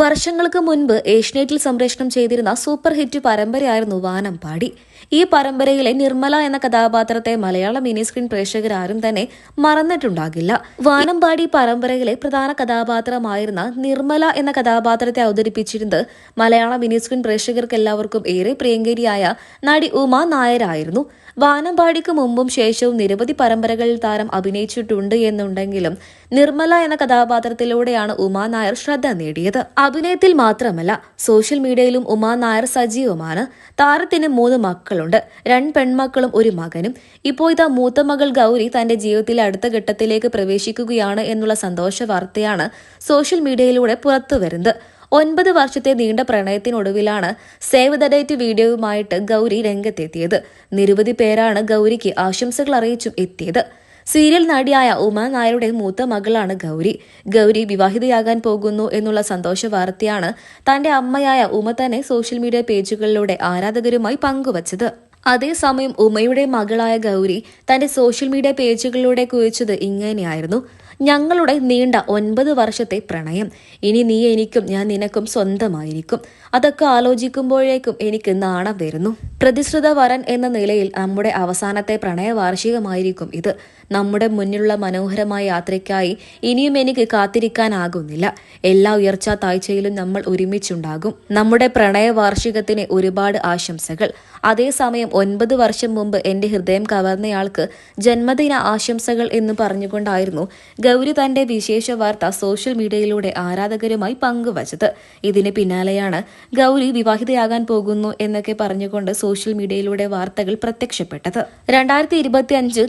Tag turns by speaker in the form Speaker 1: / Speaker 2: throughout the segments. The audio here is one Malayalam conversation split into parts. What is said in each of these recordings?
Speaker 1: വർഷങ്ങൾക്ക് മുൻപ് ഏഷ്യനെറ്റിൽ സംപ്രേഷണം ചെയ്തിരുന്ന സൂപ്പർ ഹിറ്റ് പരമ്പരയായിരുന്നു വാനംപാടി ഈ പരമ്പരയിലെ നിർമ്മല എന്ന കഥാപാത്രത്തെ മലയാള മിനി സ്ക്രീൻ പ്രേക്ഷകരാരും തന്നെ മറന്നിട്ടുണ്ടാകില്ല. വാനമ്പാടി പരമ്പരയിലെ പ്രധാന കഥാപാത്രമായിരുന്ന നിർമ്മല എന്ന കഥാപാത്രത്തെ അവതരിപ്പിച്ചിരുന്നത് മലയാള മിനി സ്ക്രീൻ പ്രേക്ഷകർക്ക് എല്ലാവർക്കും ഏറെ പ്രിയങ്കരിയായ നടി ഉമ നായരായിരുന്നു. വാനമ്പാടിക്ക് മുമ്പും ശേഷവും നിരവധി പരമ്പരകളിൽ താരം അഭിനയിച്ചിട്ടുണ്ട് എന്നുണ്ടെങ്കിലും നിർമ്മല എന്ന കഥാപാത്രത്തിലൂടെയാണ് ഉമാ നായർ ശ്രദ്ധ നേടിയത്. അഭിനയത്തിൽ മാത്രമല്ല സോഷ്യൽ മീഡിയയിലും ഉമാ നായർ സജീവമാണ്. താരത്തിന് മൂന്ന് മക്കളുണ്ട്. രണ്ട് പെൺമക്കളും ഒരു മകനും. ഇപ്പോൾ ഇതാ മൂത്ത മകൾ ഗൗരി തന്റെ ജീവിതത്തിലെ അടുത്ത ഘട്ടത്തിലേക്ക് പ്രവേശിക്കുകയാണ് എന്നുള്ള സന്തോഷ വാർത്തയാണ് സോഷ്യൽ മീഡിയയിലൂടെ പുറത്തുവരുന്നത് ഒൻപത് വർഷത്തെ നീണ്ട പ്രണയത്തിനൊടുവിലാണ് സേവ് ദ ഡേറ്റ് വീഡിയോയുമായിട്ട് ഗൗരി രംഗത്തെത്തിയത്. നിരവധി പേരാണ് ഗൗരിക്ക് ആശംസകൾ അറിയിച്ചും എത്തിയത്. സീരിയൽ നടിയായ ഉമ നായരുടെ മൂത്ത മകളാണ് ഗൗരി. ഗൗരി വിവാഹിതയാകാൻ പോകുന്നു എന്നുള്ള സന്തോഷ വാർത്തയാണ് തന്റെ അമ്മയായ ഉമ തന്നെ സോഷ്യൽ മീഡിയ പേജുകളിലൂടെ ആരാധകരുമായി പങ്കുവച്ചത്. അതേസമയം ഉമയുടെ മകളായ ഗൗരി തന്റെ സോഷ്യൽ മീഡിയ പേജുകളിലൂടെ കുറിച്ചത് ഇങ്ങനെയായിരുന്നു. ഞങ്ങളുടെ നീണ്ട ഒൻപത് വർഷത്തെ പ്രണയം. ഇനി നീ എനിക്കും ഞാൻ നിനക്കും സ്വന്തമായിരിക്കും. അതൊക്കെ ആലോചിക്കുമ്പോഴേക്കും എനിക്ക് നാണം വരുന്നു. പ്രതിശ്രുത വരൻ എന്ന നിലയിൽ നമ്മുടെ അവസാനത്തെ പ്രണയ വാർഷികമായിരിക്കും ഇത്. നമ്മുടെ മുന്നിലുള്ള മനോഹരമായ യാത്രയ്ക്കായി ഇനിയും എനിക്ക് കാത്തിരിക്കാനാകുന്നില്ല. എല്ലാ ഉയർച്ച താഴ്ചയിലും നമ്മൾ ഒരുമിച്ചുണ്ടാകും. നമ്മുടെ പ്രണയ വാർഷികത്തിന് ഒരുപാട് ആശംസകൾ. അതേസമയം ഒൻപത് വർഷം മുമ്പ് എന്റെ ഹൃദയം കവർന്നയാൾക്ക് ജന്മദിന ആശംസകൾ എന്ന് പറഞ്ഞുകൊണ്ടായിരുന്നു ഗൗരി തന്റെ വിശേഷ വാർത്ത സോഷ്യൽ മീഡിയയിലൂടെ ആരാധകരുമായി പങ്കുവച്ചത്. ഇതിന് പിന്നാലെയാണ് ഗൗരി വിവാഹിതയാകാൻ പോകുന്നു എന്നൊക്കെ പറഞ്ഞുകൊണ്ട് സോഷ്യൽ മീഡിയയിലൂടെ വാർത്തകൾ പ്രത്യക്ഷപ്പെട്ടത്. രണ്ടായിരത്തി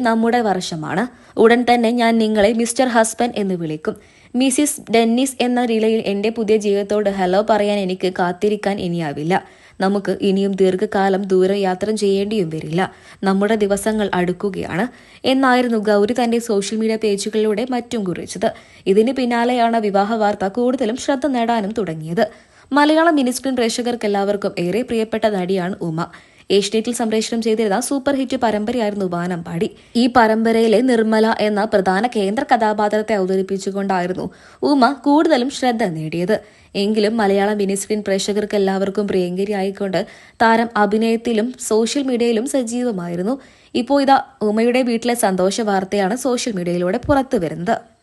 Speaker 1: നമ്മുടെ വർഷമാണ്. ഉടൻ തന്നെ ഞാൻ നിങ്ങളെ മിസ്റ്റർ ഹസ്ബൻഡ് എന്ന് വിളിക്കും. മിസിസ് ഡെന്നിസ് എന്ന നിലയിൽ എന്റെ പുതിയ ജീവിതത്തോട് ഹലോ പറയാൻ എനിക്ക് കാത്തിരിക്കാൻ ഇനിയാവില്ല. നമുക്ക് ഇനിയും ദീർഘകാലം ദൂരെ യാത്ര ചെയ്യേണ്ടിയും വരില്ല. നമ്മുടെ ദിവസങ്ങൾ അടുക്കുകയാണ്. എന്നായിരുന്നു ഗൗരി തന്റെ സോഷ്യൽ മീഡിയ പേജുകളിലൂടെ മറ്റും കുറിച്ചത്. ഇതിന് പിന്നാലെയാണ് വിവാഹ വാർത്ത കൂടുതലും ശ്രദ്ധ നേടാനും തുടങ്ങിയത്. മലയാള മിനിസ്ക്രീൻ പ്രേക്ഷകർക്ക് എല്ലാവർക്കും ഏറെ പ്രിയപ്പെട്ട നടിയാണ് ഉമ. ഏഷ്യനെറ്റിൽ സംപ്രേഷണം ചെയ്തിരുന്ന സൂപ്പർ ഹിറ്റ് പരമ്പരയായിരുന്നു വാനമ്പാടി. ഈ പരമ്പരയിലെ നിർമ്മല എന്ന പ്രധാന കേന്ദ്ര കഥാപാത്രത്തെ അവതരിപ്പിച്ചുകൊണ്ടായിരുന്നു ഉമ കൂടുതലും ശ്രദ്ധ നേടിയത്. എങ്കിലും മലയാളം മിനി സ്ക്രീൻ പ്രേക്ഷകർക്ക് എല്ലാവർക്കും പ്രിയങ്കരിയായിക്കൊണ്ട് താരം അഭിനയത്തിലും സോഷ്യൽ മീഡിയയിലും സജീവമായിരുന്നു. ഇപ്പോൾ ഇതാ ഉമയുടെ വീട്ടിലെ സന്തോഷ വാർത്തയാണ് സോഷ്യൽ മീഡിയയിലൂടെ പുറത്തു വരുന്നത്